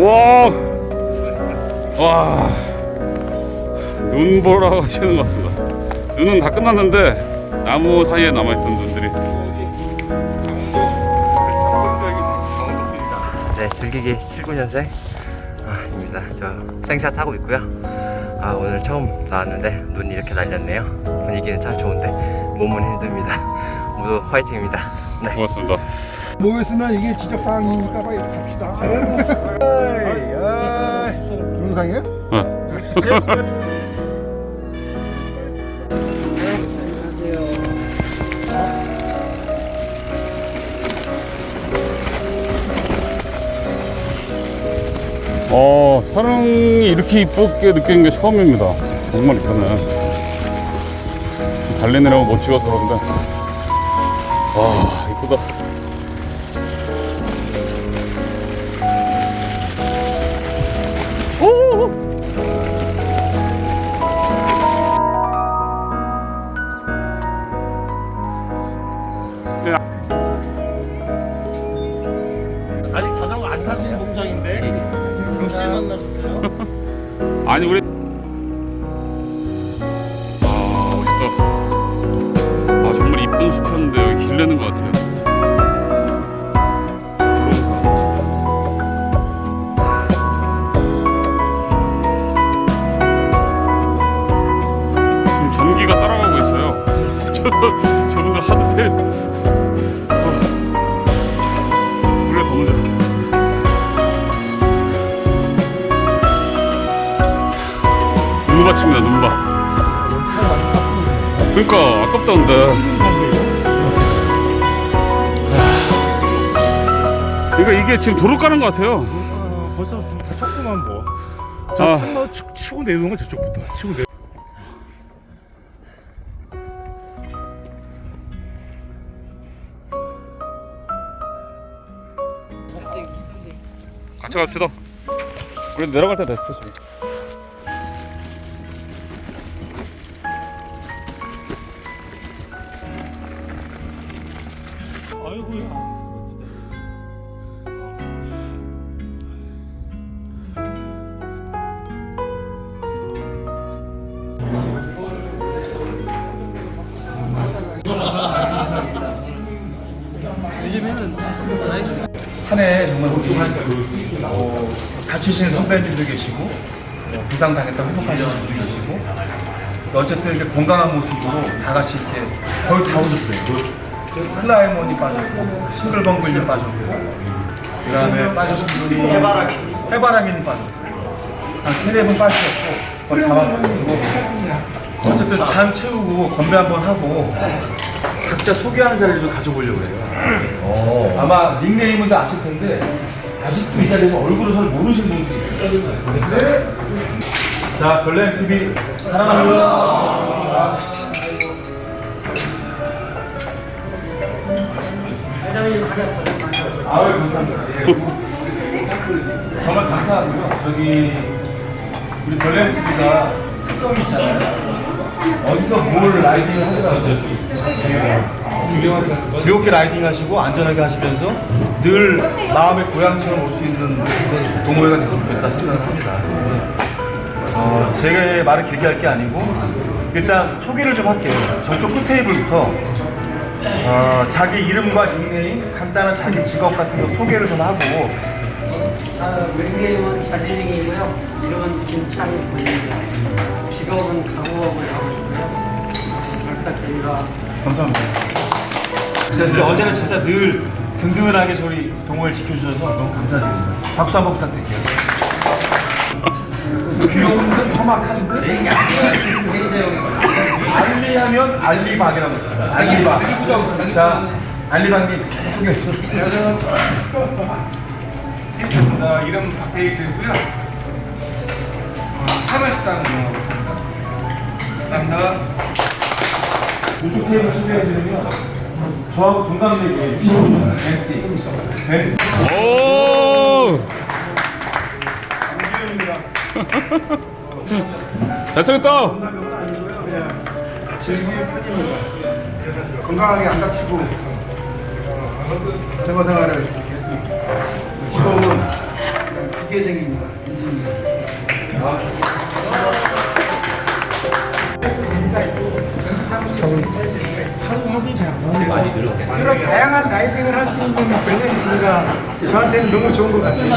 와, 와, 눈 보러 가시는 것 같습니다. 눈은 다 끝났는데 나무 사이에 남아있던 눈들이. 네, 즐기기 79년생 아, 입니다. 저 생샷 하고 있고요. 아, 오늘 처음 나왔는데 눈이 이렇게 날렸네요. 분위기는 참 좋은데 몸은 힘듭니다. 모두 화이팅입니다. 네. 고맙습니다. 모였으면 이게 지적 사항이니까 빨리 갑시다. 동영상이에요? 네. 어, 사랑이 이렇게 이쁘게 느끼는 게 처음입니다. 정말 이쁘네. 달리느라고 못 찍어서 그런데. 와, 이쁘다. 아니 우리 아 멋있다 아 정말 이쁜 숲이었는데 여기 길 내는 것 같아요. 지금 전기가 따라가고 있어요 저분들 하드세 눈밭입니다 눈밭 그러니까 아깝다 근데. 그러니까 이게 지금 도로 까는 것 같아요. 어, 벌써 좀 다쳤구만 뭐. 저 아. 참나? 치- 치고 내려오는 건 저쪽부터. 치고 내. 같이 갑시다. 우리 내려갈 때 됐어 지금 한해 정말 어, 다치신 선배님들도 계시고 어, 부상 당했다 회복하신 분들도 계시고 어쨌든 이렇게 건강한 모습으로 다 같이 이렇게 거의 다 오셨어요. 클라이머니 빠졌고 싱글벙글님 빠졌고 그 다음에 빠지신 분이 해바라기 해바라기님 빠졌고 한 세네 분 빠지셨고 왔어요. 그리고 어쨌든 잔 채우고 건배 한번 하고 각자 소개하는 자리를 좀 가져보려고 해요. 아마 닉네임은 다 아실 텐데 아직도 이 자리에서 얼굴을 잘 모르시는 분들이 있어요. 자, 별내임 TV 사랑합니다. 아유 감사합니다. 예. 정말 감사하고요. 저기 우리 TV가 특성이 있잖아요. 어디서 뭘 라이딩을 하더라도 즐겁게 라이딩 하시고 안전하게 하시면서 늘 마음의 고향처럼 올 수 있는 동호회가 됐으면 좋겠다 생각을 합니다. 어, 제 말을 길게 할 게 아니고 일단 소개를 좀 할게요. 저쪽 끝 테이블부터 어, 자기 이름과 닉네임, 간단한 자기 직업 같은 거 소개를 좀 하고 닉네임은 자질링이고요. 이름은 김창훈입니다. 직업은 강호업을 하고 있고요. 잘 부탁드립니다. 감사합니다. 근데 어제는 진짜 늘 든든하게 저희 동호회를 지켜주셔서 너무 감사드립니다. 박수 한번 부탁드릴게요. 귀여운 듯 험악한 듯 알리하면 알리박이라고 있습니다. 알리박. 자, 알리박님 소개해 주세요. 어, 이름 박태희고요. 어, 사면식당 운영하고 있습니다. 감사합니다. 우측 테이블 저하고 동갑내기예요. 65년 벤티. 벤티. 오 잘생겼다 즐기는 편입니다. 건강하게 안 다치고 어, 생활 생활을 했습니다. 직업은 기계생입니다. 하루하 루 잘안 나오니까 이런 다양한 라이딩을 할 수 있는 별내 기회가 저한테는 너무 좋은 것 같습니다.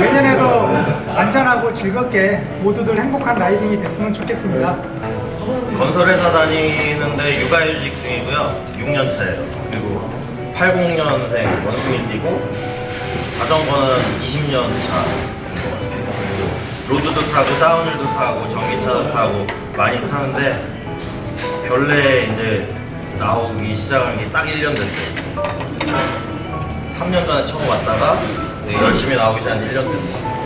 내년에도 안전하고 즐겁게 모두들 행복한 라이딩이 됐으면 좋겠습니다. 건설회사 다니는데 육아휴직 중이고요. 6년 차예요. 그리고 80년생 원숭이띠고 자전거는 20년 차인 것 같아요. 그리고 로드도 타고 다운힐도 타고 전기차도 타고 많이 타는데 별내 이제 나오기 시작한 게 딱 1년 됐어요. 3년 전에 처음 왔다가 네, 열심히 나오기 시작한 지 1년 됐어요.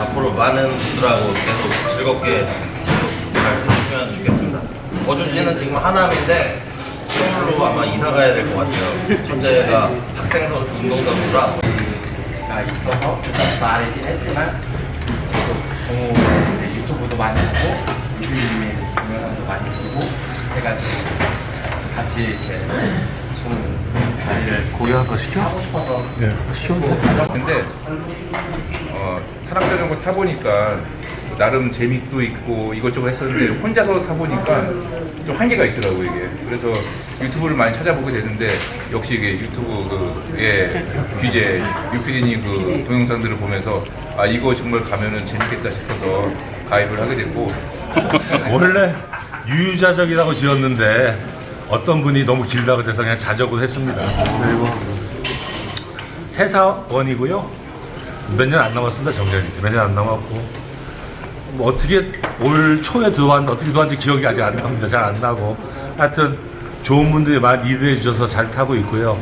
앞으로 많은 분들하고 계속 즐겁게 계속 잘 타주면 좋겠습니다. 거주지는 지금 하남인데 서울로 아마 이사 가야 될 것 같아요. 첫째가 학생서 운동선수라 가 있어서 말이긴 했지만 계속 동호 유튜브도 많이 하고 유빈님의 동영상도 많이 보고 해가지고 같이 이렇게 좀 자리를 고유한 거 시켜? 하고 싶어서 근데 어, 사람 자전거 타보니까 나름 재미도 있고 이것저것 했었는데 혼자서 타보니까 좀 한계가 있더라고요 이게. 그래서 유튜브를 많이 찾아보게 되는데 역시 이게 유튜브의 규제 유피디님 그 동영상들을 보면서 아 이거 정말 가면은 재밌겠다 싶어서 가입을 하게 됐고. 원래 유유자적이라고 지었는데 어떤 분이 너무 길다고 해서 그냥 자적으로 했습니다. 그리고 회사원이고요. 몇 년 안 남았습니다. 정년이 몇 년 안 남았고 뭐 어떻게 올 초에 들어왔는데 어떻게 들어왔는지 기억이 아직 안 납니다. 잘 안 나고 하여튼 좋은 분들이 많이 리드해 주셔서 잘 타고 있고요.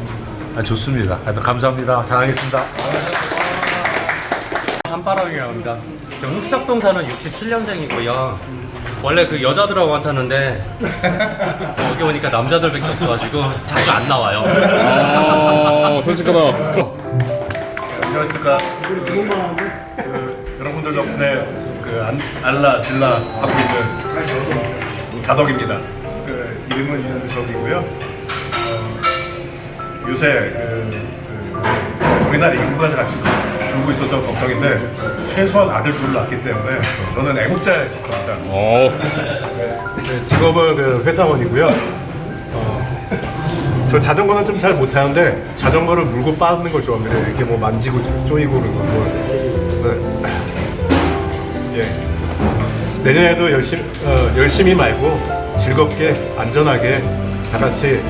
아, 좋습니다. 하여튼 감사합니다. 잘하겠습니다. 한바람이라고 합니다. 저 흑석동 사는 67년생이고요. 원래 그 여자들하고만 타는데 여기 오니까 남자들밖에 없어가지고 자주 안 나와요. 아, 솔직하다. 안녕하십니까. 그, 여러분들 덕분에 그 안, 알라 질라 하고 있는 자덕입니다. 그, 이름은 이현석이고요. 어, 요새 그, 그 우리나라 인구가 잘 줄고 있어서 걱정인데 최소한 아들 둘을 낳기 때문에 저는 애국자의 겁니다. 어, 네, 직업은 그 회사원이고요. 어, 저 자전거는 좀 잘 못하는데 자전거를 물고 빠는 걸 좋아합니다. 이렇게 뭐 만지고 쪼이고 그런 거. 뭐. 네. 예. 내년에도 열심히 어, 열심히 말고 즐겁게 안전하게 다 같이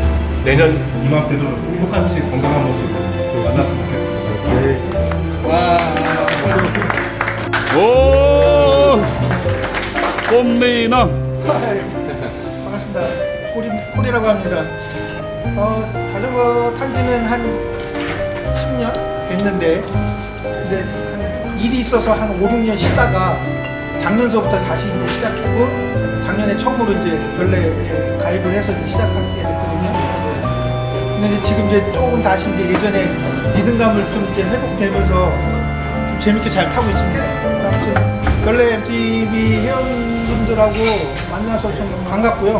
내년 이맘때도 똑같이 건강한 모습으로 만났으면 좋겠습니다. 오, 꽃미남. 반갑습니다. 꼬리, 꼬리라고 합니다. 어, 자전거 탄 지는 한 10년 됐는데, 한 일이 있어서 한 5, 6년 쉬다가 작년서부터 다시 이제 시작했고, 작년에 처음으로 이제 별내에 가입을 해서 이제 시작하게 됐거든요. 근데 지금 이제 조금 다시 이제 예전에 리듬감을 좀 이제 회복되면서 좀 재밌게 잘 타고 있습니다. 아무튼 별내 MTV 회원분들하고 만나서 좀 반갑고요.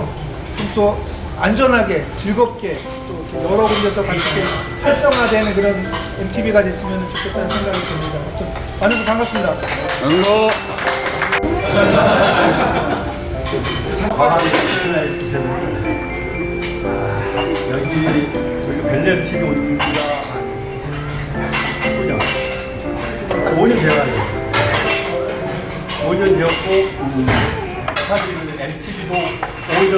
좀 또 안전하게 즐겁게 또 이렇게 여러 군데서 같이 이렇게 활성화되는 그런 MTV가 됐으면 좋겠다는 생각이 듭니다. 아무튼 만나서 반갑습니다. 반가워. 여기 TV 온 지가 한 5년 5년 되어가요 5년 되었고 음, 사실 MTV도 5년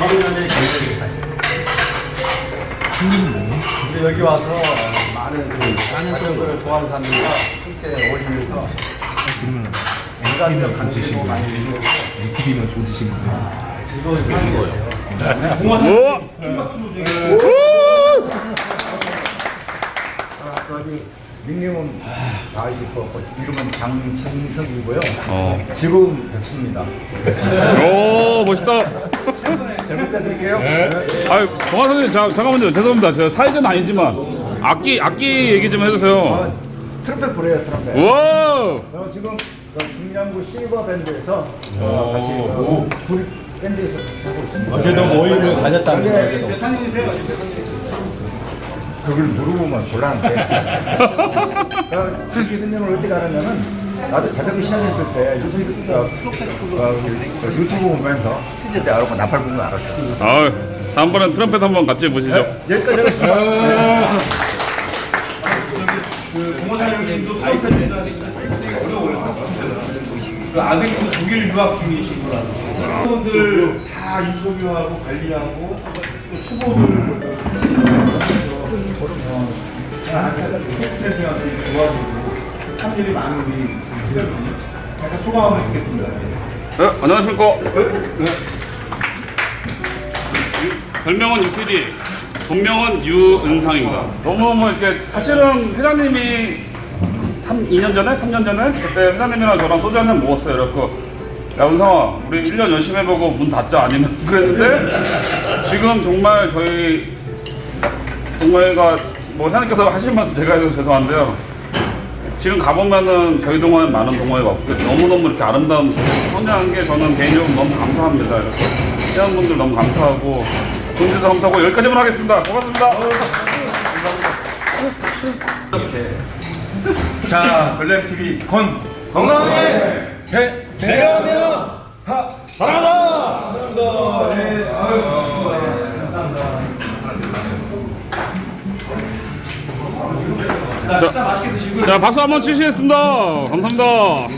5년에 결정했어요. 근데 여기 와서 많은 그 자전거를 좋아하는 사람들과 함께 어울리면서 인간이랑 같이 많이 해주고 MTV는 조지신 거예요. 즐거운 거예요. 우와. 닉네임은 아이디커 이름은 장신석이고요. 어. 지금 백수입니다. 오, 멋있다. 잘 부탁드릴게요. 아유, 동아 선생님, 자, 잠깐만요. 죄송합니다. 저 사회자는 아니지만 악기, 악기 얘기 좀 해주세요. 트럼펫 불어요, 트럼펫. 우와. 저 지금 그 중량구 실버 밴드에서 어, 같이 그불 밴드에서 같이 하고 있습니다. 어제도 모임을 다녔다는 거죠. 그걸 물어보면 곤란한데 어, 그게 흔적을 어떻게 알았냐면 나도 자전거 시작했을 때 유튜브, 어, 어, 유튜브 보면서 피질 때 알았고 나팔 보면 알았어 아, 다음번엔 트럼펫 한번 같이 해보시죠. 여기까지 하겠습니다 그 어려워요. 그 아드님도 독일 유학 중이시구나. 사람들 다 인터뷰하고 관리하고 또 초보들 트레이닝하면서 이렇게 도와주고 참들이 많은 우리 기자분이 잠깐 소감 한번 듣겠습니다. 네, 안녕하십니까. 별명은 유PD, 본명은 유은상입니다. 너무너무 이렇게, 사실은 회장님이 3, 2년 전에? 3년 전에? 그때 회장님이랑 저랑 소주 한잔 먹었어요. 그래갖고, 야, 은상아, 우리 1년 열심히 해보고 문 닫자. 아니면 그랬는데, 지금 정말 저희 동호회가, 뭐, 회장님께서 하실 말씀 제가 해서 죄송한데요. 지금 가보면은 저희 동호회 많은 동호회가 없고 너무너무 이렇게 아름다운 성장한 게 저는 개인적으로 너무 감사합니다. 그래서 회원분들 너무 감사하고 돈 주셔서 감사하고 여기까지만 하겠습니다. 고맙습니다. 자, 별렘 TV 건 건강하게 배 배려하며 사 사랑하자. 감사합니다. 네, 아유, 자, 식사 맛있게 드시고요. 자, 박수 한번 치시겠습니다. 감사합니다.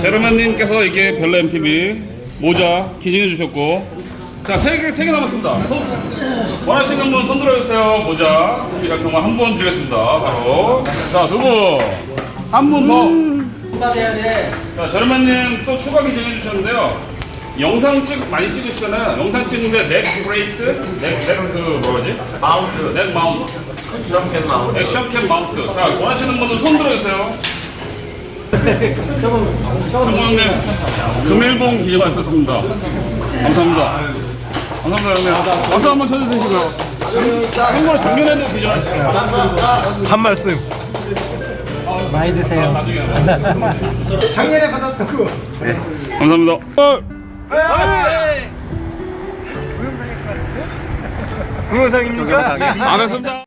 제로맨님께서 이게 별로 MTV 모자 기증해 주셨고 자, 세 개, 세 개 남았습니다. 손, 원하시는 분 손 들어주세요. 모자. 경우 한분 드리겠습니다. 바로. 자, 두 분. 한 분 더. 받아야 돼. 자, 제로맨님 또 추가 기증해 주셨는데요. 영상 찍 많이 찍으시잖아요. 영상 찍는데 넥 브레이스, 넥, 넥그 뭐지? 마운트, 넥 마운트, 액션캠 마운트, 액션캠 마운트. 자, 원하시는 분들 손 들어주세요. 장모님 금일봉 기증하셨습니다. 감사합니다. 감사합니다, 형님. 박수 한번 쳐주시고요. 형님 작년에도 기증하셨어요. 한 말씀. 많이 드세요. 작년에 받았던 거 감사합니다. 어, 동영상입니까? 안 했습니다.